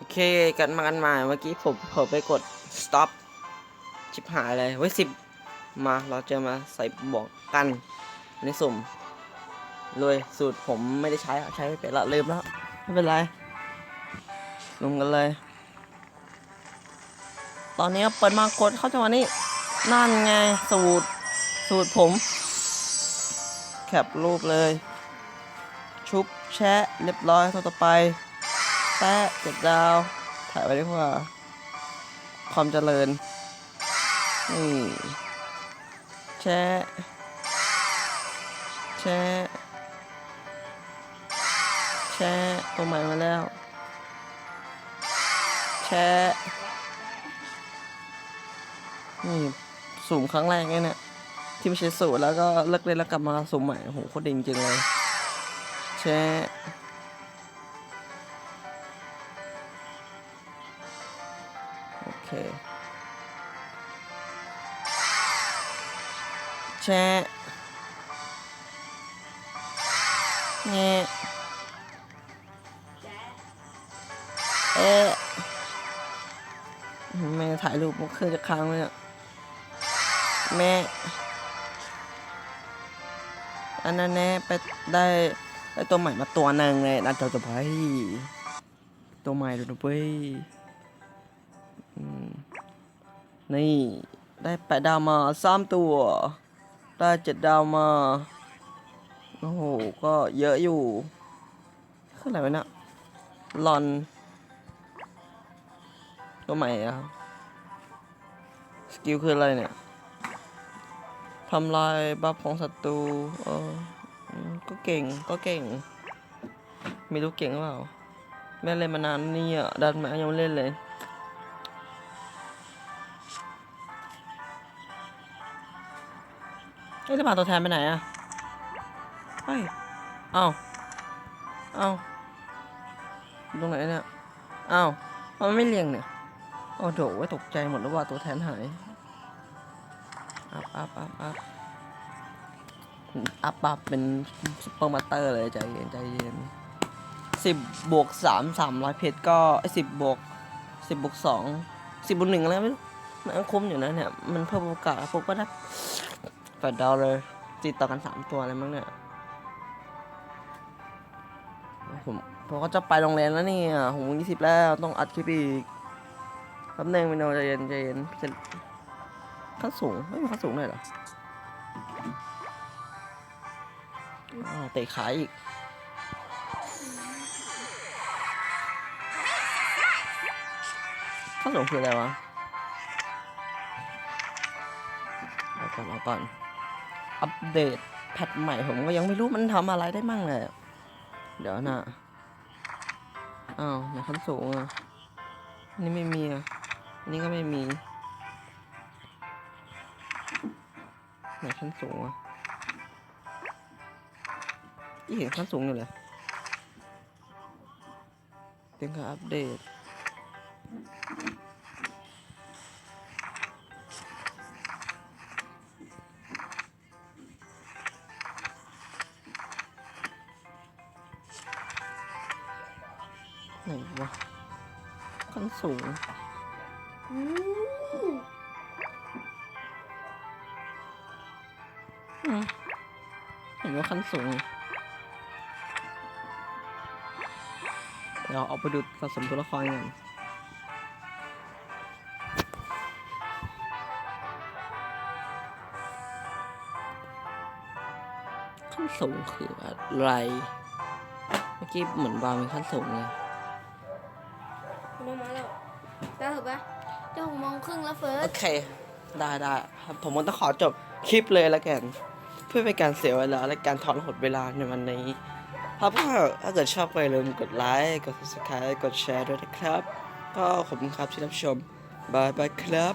โอเคกันมากันมาเมื่อกี้ผมเผลอไปกด stop ชิบหายเลยเว้ยสิบมาเราจะมาใส่บอกกันในสุ่มเลยสูตรผมไม่ได้ใช้ใช้ไม่เป็นละลืมแล้ว ไม่เป็นไรลงกันเลย ตอนนี้เปิดมากดเข้าจังหวะนี้ นั่นไงสูตร สูตรผม แคปรูปเลย ชุบแชะเรียบร้อยต่อไป แปะเจ็ดดาว ถ่ายไว้ดีกว่า ความเจริญ นี่แชะแชะแชะตัวใหม่มาแล้ว แชะนี่สุ่มครั้งแรกเนี่ยนี่ยที่ไม่ใช่สูตรแล้วก็เลิกเล่นแล้วกลับมาสุ่มใหม่โอ้โหโคตรดีจริงเลยแชะ โอเคแชะแงเอ๊ะแม่ถ่ายรูปมันคือจะค้างเลยอะแม่ อันนั้นแน่ไปได้ได้ตัวใหม่มาตัวหนึ่งเลยนะเจ้าจะไปตัวใหม่ดูนะเว้ย นี่ได้แปดดาวมาสามตัว ได้เจ็ดดาวมา โอ้โห ก็เยอะอยู่คืออะไรวะเนี่ยลอน ตัวใหม่อะสกิลคืออะไรเนี่ยทำลายบัฟของศัตรูเออก็เก่งก็เก่ง ไม่รู้เก่งหรือเปล่า แม่เล่นมานานนี่อะดันมายังไม่เล่นเลย เอ้ยแล้วผ่าตัวแทนไปไหนอะเฮ้ยเอ้าเอ้าตรงไหนเนี่ยเอ้ามันไม่เรียงเนี่ยโอ้โหตกใจหมดแล้วว่าตัวแทนหายอัพอัพอัพอัพอัพอัพเป็นซุปเปอร์มาสเตอร์เลยใจเย็นใจเย็นสิบบวกสามสามร้อยเพชรก็สิบบวกสิบบวกสองสิบบวกหนึ่งอะไรไม่รู้มันคุ้มอยู่นะเนี่ย มันเพิ่มโอกาสผมก็ได้ แปดดาวเลยติดต่อกันสามตัวอะไรมั้งเนี่ย ผมผมก็จะไปโรงเรียนแล้วนี่หกโมงยี่สิบแล้วต้องอัดคลิปอีกแป๊บนึงมิโนใจเย็นใจเย็นพี่จะขั้นสูงไม่มีขั้นสูงเลยเหรออ้าวเตะขาอีกขั้นสูงคืออะไรวะเอาก่อนเอาก่อน อัปเดตแพทใหม่ผมก็ยังไม่รู้มันทำอะไรได้มั่งเลยเดี๋ยวนะอ้าวไหนขั้นสูงอะอันนี่ไม่มีอะอันนี้ก็ไม่มีไหนขั้นสูงวะยี่เห็นขั้นสูงอยู่เลยเต็มกับอัปเดต ไหนวะขั้นสูงอืมเห็นว่าขั้นสูงเดี๋ยวเอาไปดูสะสมตัวละครกันขั้นสูงคืออะไร เมื่อกี้เหมือนวางมีขั้นสูงเลย จะหกโมงครึ่งแล้วเฟิร์โอเค ได้ได้ครับผมก็ต้องขอจบคลิปเลยแล้วกัน เพื่อเป็นการเสียเวลาและการถอนหดเวลาในวันนี้ครับก็ถ้าเกิดชอบก็อย่าลืมกดไลค์กด subscribe กดแชร์ด้วยนะครับ ก็ขอบคุณครับที่รับชมบายบายครับ